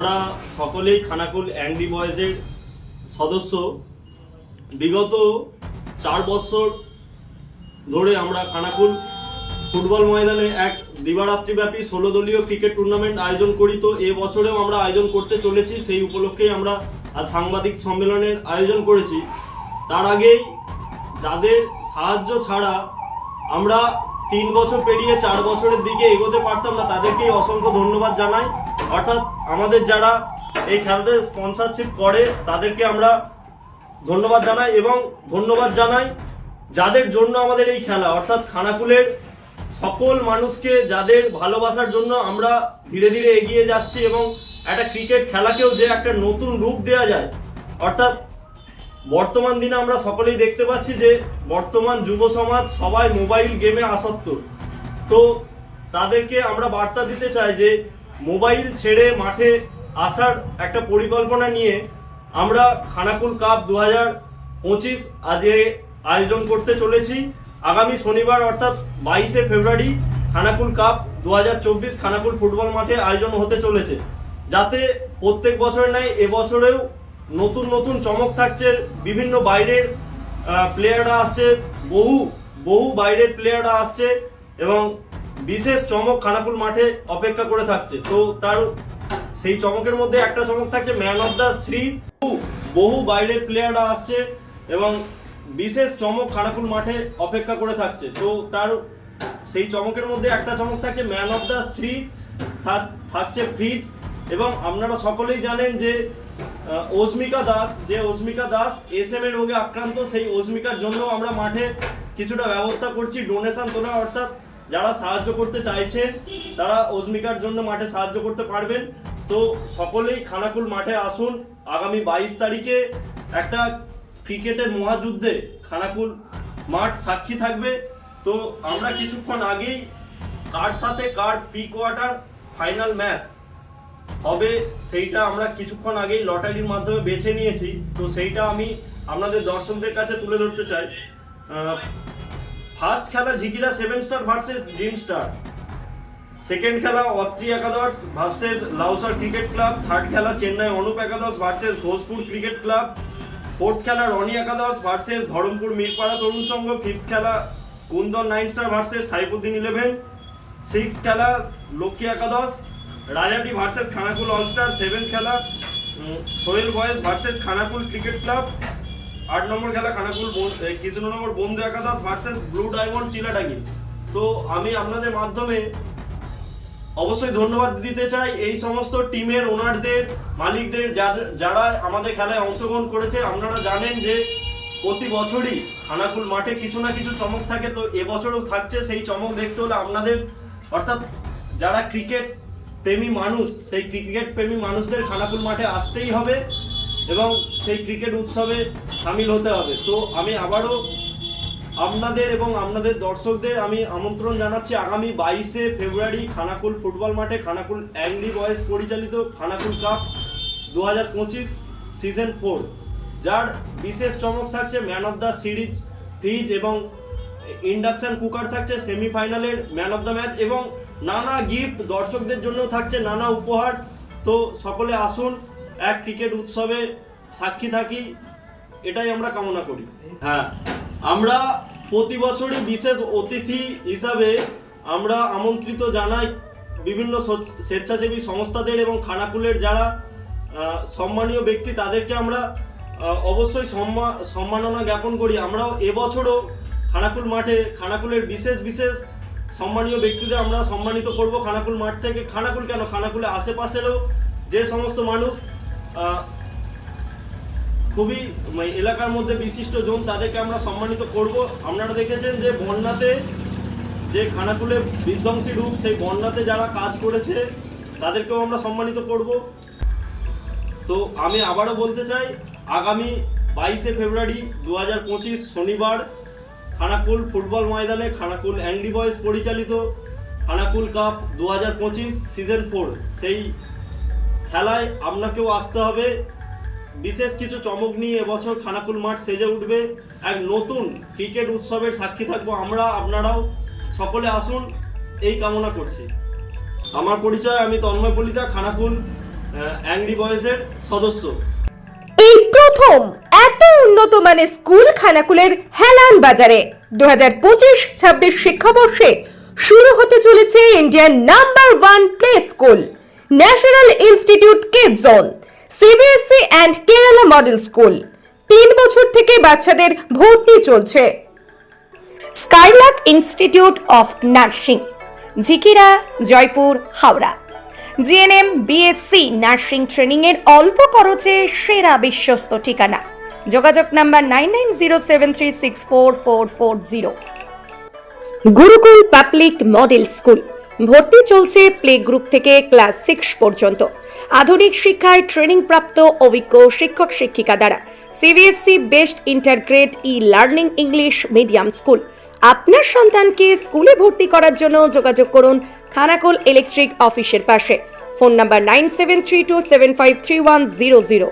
আমরা সকলেই খানাকুল অ্যাংরি বয়েজের সদস্য। বিগত চার বছর ধরে আমরা খানাকুল ফুটবল ময়দানে এক দিবারাত্রিব্যাপী ষোলো দলীয় ক্রিকেট টুর্নামেন্ট আয়োজন করি। তো এ বছরেও আমরা আয়োজন করতে চলেছি, সেই উপলক্ষেই আমরা আজ সাংবাদিক সম্মেলনের আয়োজন করেছি। তার আগেই যাদের সাহায্য ছাড়া আমরা তিন বছর পেরিয়ে চার বছরের দিকে এগোতে পারতাম না, তাদেরকেই অসংখ্য ধন্যবাদ জানাই। অর্থাৎ আমাদের যারা এই খেলাতে স্পন্সরশিপ করে, তাদেরকে আমরা ধন্যবাদ জানাই এবং ধন্যবাদ জানাই যাদের জন্য আমাদের এই খেলা, অর্থাৎ খানাকুলের সকল মানুষকে যাদের ভালোবাসার জন্য আমরা ধীরে ধীরে এগিয়ে যাচ্ছি এবং একটা ক্রিকেট খেলাকেও যে একটা নতুন রূপ দেওয়া যায়, অর্থাৎ বর্তমান দিনে আমরা সকলেই দেখতে পাচ্ছি যে বর্তমান যুব সমাজ সবাই মোবাইল গেমে আসক্ত। তো তাদেরকে আমরা বার্তা দিতে চাই যে মোবাইল ছেড়ে মাঠে আসার একটা পরিকল্পনা নিয়ে আমরা খানাকুল কাপ দু হাজার পঁচিশ আজকে আয়োজন করতে চলেছি। আগামী শনিবার অর্থাৎ বাইশে ফেব্রুয়ারি খানাকুল কাপ দু হাজার চব্বিশ খানাকুল ফুটবল মাঠে আয়োজন হতে চলেছে। যাতে প্রত্যেক বছর নেয় এবছরেও নতুন নতুন চমক থাকছে, বিভিন্ন বাইরের প্লেয়াররা আসছে, বহু বহু বাইরের প্লেয়াররা আসছে এবং বিশেষ চমক খানাকুল মাঠে অপেক্ষা করে থাকছে। তো তার, সেই চমকের মধ্যে একটা চমক থাকছে ম্যান অফ দ্য শ্রী বহু বাইরের প্লেয়াররা আসছে এবং বিশেষ চমক খানাকুল মাঠে অপেক্ষা করে থাকছে। তো তার, সেই চমকের মধ্যে একটা চমক থাকছে ম্যান অফ দ্য শ্রী থাক- থাকছে ফ্রিজ। এবং আপনারা সকলেই জানেন যে আহ, অস্মিকা দাস যে Asmika Das S M A রোগে আক্রান্ত সেই অস্মিকার জন্য আমরা মাঠে কিছুটা ব্যবস্থা করছি ডোনেশন তোলা অর্থাৎ যারা সাহায্য করতে চাইছেন তারা অস্মিকার জন্য মাঠে সাহায্য করতে পারবেন। তো সকলেই খানাকুল মাঠে আসুন। আগামী বাইশ তারিখে একটা ক্রিকেটের মহাযুদ্ধে খানাকুল মাঠ সাক্ষী থাকবে। তো আমরা কিছুক্ষণ আগেই কার সাথে কার প্রি কোয়ার্টার ফাইনাল ম্যাচ হবে, সেইটা আমরা কিছুক্ষণ আগেই লটারির মাধ্যমে বেছে নিয়েছি, তো সেইটা আমি আপনাদের দর্শকদের কাছে তুলে ধরতে চাই। ফার্স্ট খেলা Jhikira seven star versus dream star second খেলা অত্রি একাদশ versus Lausar cricket club third খেলা চেন্নাই অনুপ একাদশ versus Ghoshpur cricket club fourth খেলা রনি একাদশ ভার্সেস ধরমপুর মিরপাড়া তরুণ সংঘ ফিফথ খেলা Kundan nine star versus Saifuddin eleven six খেলা লক্ষ্মী একাদশ Rajati versus Khanakul all star seven খেলা Sohel boys versus Khanakul cricket club, আট নম্বর খেলা খানাকুল কৃষ্ণনগর বন্ধু একাদশ ভার্সেস ব্লু ডায়মন্ড, চিলাডাঙ্গি। তো আমি আপনাদের মাধ্যমে অবশ্যই ধন্যবাদ দিতে চাই এই সমস্ত টিমের ওনারদের, মালিকদের যারা আমাদের খেলায় অংশগ্রহণ করেছে। আপনারা জানেন যে প্রতি বছরই খানাকুল মাঠে কিছু না কিছু চমক থাকে। তো এবছরও থাকছে সেই চমক দেখতে হলে আপনাদের, অর্থাৎ যারা ক্রিকেট প্রেমী মানুষ, সেই ক্রিকেট প্রেমী মানুষদের খানাকুল মাঠে আসতেই হবে এবং সেই ক্রিকেট উৎসবে সামিল হতে হবে। তো আমি আবারও আপনাদের এবং আপনাদের দর্শকদের আমি আমন্ত্রণ জানাচ্ছি, আগামী বাইশে ফেব্রুয়ারি খানাকুল ফুটবল মাঠে খানাকুল অ্যাংলি বয়েজ পরিচালিত খানাকুল কাপ দু হাজার পঁচিশ সিজন ফোর যার বিশেষ চমক থাকছে man of the series fridge এবং ইন্ডাকশন কুকার থাকছে, সেমিফাইনালের ম্যান অফ দ্য ম্যাচ এবং নানা গিফট দর্শকদের জন্য থাকছে, নানা উপহার। তো সকলে আসুন, এক ক্রিকেট উৎসবে সাক্ষী থাকি, এটাই আমরা কামনা করি। হ্যাঁ আমরা প্রতি বছরই বিশেষ অতিথি হিসাবে আমরা আমন্ত্রিত জানাই বিভিন্ন স্বেচ্ছাসেবী সংস্থাদের এবং খানাকুলের যারা সম্মানীয় ব্যক্তি, তাদেরকে আমরা অবশ্যই সম্মা- সম্মাননা জ্ঞাপন করি। আমরাও এবছরও খানাকুল মাঠে, খানাকুলের বিশেষ বিশেষ সম্মানীয় ব্যক্তিদের আমরা সম্মানিত করব খানাকুল মাঠ থেকে। খানাকুল কেন? খানাকুলের আশেপাশেরও যে সমস্ত মানুষ খুবই এলাকার মধ্যে বিশিষ্ট জন, তাদেরকে আমরা সম্মানিত করব। আপনারা দেখেছেন যে বন্যাতে যে খানাকুলে বিধ্বংসী রূপ, সেই বন্যাতে যারা কাজ করেছে, তাদেরকেও আমরা সম্মানিত করব। তো আমি আবারও বলতে চাই, আগামী বাইশে ফেব্রুয়ারি দু হাজার পঁচিশ শনিবার খানাকুল ফুটবল ময়দানে খানাকুল অ্যাংরি বয়েজ পরিচালিত খানাকুল কাপ দু হাজার পঁচিশ সিজন ফোর। সেই খেলায় আপনাকেও আসতে হবে। বিশেষ কিছু চমক নিয়ে এবছর খানাকুল মাঠ সেজে উঠবে। এক নতুন ক্রিকেট উৎসবের সাক্ষী থাকব আমরা, আপনারাও। সকলে আসুন, এই কামনা করছি। আমার পরিচয়, আমি তন্ময় পলিতা খানাকুল অ্যাংরি বয়েজের সদস্য। প্রথম এত উন্নত মানের স্কুল খানাকুলের হেলান বাজারে। দু হাজার পঁচিশ, ছাব্বিশ শিক্ষাবর্ষে শুরু হতে চলেছে Indian number one play school, national institute kid zone CBSE and Kerala model school. তিন বছর থেকে বাচ্চাদের ভর্তি চলছে। Skylark institute of nursing, Jhikira, Jaipur, Howrah. GNM, BSc nursing ট্রেনিংয়ের অল্প খরচে সেরা বিশ্বস্ত ঠিকানা। যোগাযোগ number nine nine zero seven six four four four zero. Gurukul public model school. ভর্তি চলছে প্লে গ্রুপ থেকে ক্লাস সিক্স পর্যন্ত। আধুনিক শিক্ষায় ট্রেনিং প্রাপ্ত অভিজ্ঞ শিক্ষক শিক্ষিকা দ্বারা CBSE best integrated E learning English medium school আপনার সন্তানকে স্কুলে ভর্তি করার জন্য যোগাযোগ করুন খানাকুল ইলেকট্রিক অফিসের পাশে। Phone number nine seven three two seven five three one zero zero.